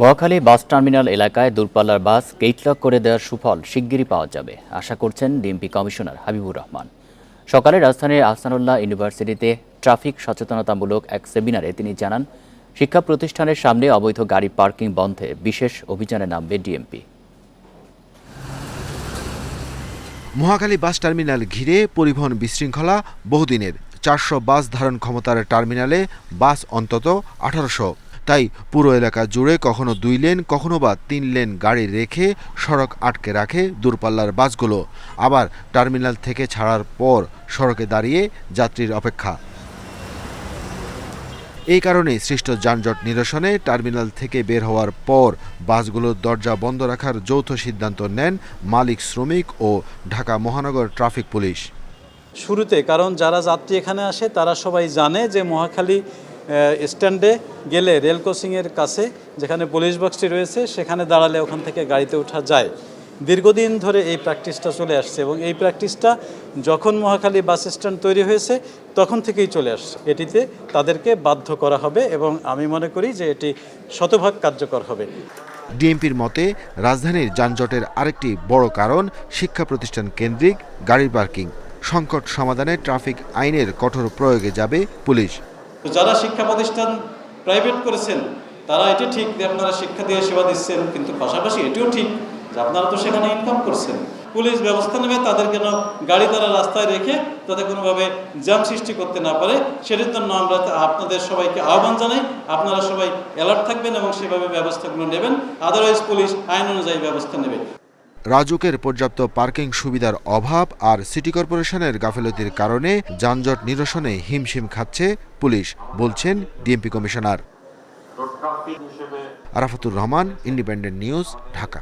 Mohakhali bus terminal এলাকায় দূরপাল্লার বাস gate lock করে দেওয়ার সুফল শিগগিরই পাওয়া যাবে, আশা করছেন ডিএমপি কমিশনার হাবিবুর রহমান। সকালে রাজধানীর আহসানুল্লাহ ইউনিভার্সিটিতে ট্রাফিক সচেতনতামূলক এক সেমিনারে তিনি জানান, শিক্ষা প্রতিষ্ঠানের সামনে অবৈধ গাড়ি পার্কিং বন্ধে বিশেষ অভিযানে নামবে ডিএমপি। মহাখালী বাস টার্মিনাল ঘিরে পরিবহন বিশৃঙ্খলা বহুদিনের। চারশো বাস ধারণ ক্ষমতার টার্মিনালে বাস অন্তত আঠারোশো। তাই পুরো এলাকা জুড়ে কখনো দুই লেন, কখনো বা তিন লেন গাড়ি রেখে সড়ক আটকে রাখে দূরপাল্লার বাসগুলো। আবার টার্মিনাল থেকে ছাড়ার পর সড়কে দাঁড়িয়ে যাত্রীর অপেক্ষা। এই কারণে সৃষ্ট যানজট নিরসনে টার্মিনাল থেকে বের হওয়ার পর বাসগুলোর দরজা বন্ধ রাখার যৌথ সিদ্ধান্ত নেন মালিক শ্রমিক ও ঢাকা মহানগর ট্রাফিক পুলিশ। শুরুতে, কারণ যারা যাত্রী এখানে আসে, তারা সবাই জানে যে মহাখালী স্ট্যান্ডে গেলে রেল ক্রসিংয়ের কাছে যেখানে পুলিশ বক্সটি রয়েছে, সেখানে দাঁড়ালে ওখান থেকে গাড়িতে ওঠা যায়। দীর্ঘদিন ধরে এই প্র্যাকটিসটা চলে আসছে এবং এই প্র্যাকটিসটা যখন মহাখালী বাস স্ট্যান্ড তৈরি হয়েছে, তখন থেকেই চলে আসছে। এটিতে তাদেরকে বাধ্য করা হবে এবং আমি মনে করি যে এটি শতভাগ কার্যকর হবে। ডিএমপির মতে, রাজধানীর যানজটের আরেকটি বড় কারণ শিক্ষা প্রতিষ্ঠান কেন্দ্রিক গাড়ি পার্কিং। সংকট সমাধানে ট্রাফিক আইনের কঠোর প্রয়োগে যাবে পুলিশ। তো যারা শিক্ষা প্রতিষ্ঠান প্রাইভেট করেছেন, তারা এটি ঠিক যে আপনারা শিক্ষা দিয়ে সেবা দিচ্ছেন, কিন্তু পাশাপাশি এটিও ঠিক যে আপনারা তো সেখানে ইনকাম করছেন। পুলিশ ব্যবস্থা নেবে, তাদের কেন গাড়ি তারা রাস্তায় রেখে যাতে কোনোভাবে জ্যাম সৃষ্টি করতে না পারে, সেটির জন্য আমরা আপনাদের সবাইকে আহ্বান জানাই, আপনারা সবাই অ্যালার্ট থাকবেন এবং সেভাবে ব্যবস্থাগুলো নেবেন আদারওয়াইজ পুলিশ আইন অনুযায়ী ব্যবস্থা নেবে। রাজুকের পর্যাপ্ত পার্কিং সুবিধার অভাব আর সিটি কর্পোরেশনের গাফিলতির কারণে যানজট নিরসনে হিমশিম খাচ্ছে পুলিশ বলছেন DMP commissioner. Arafatur Rahman independent news Dhaka.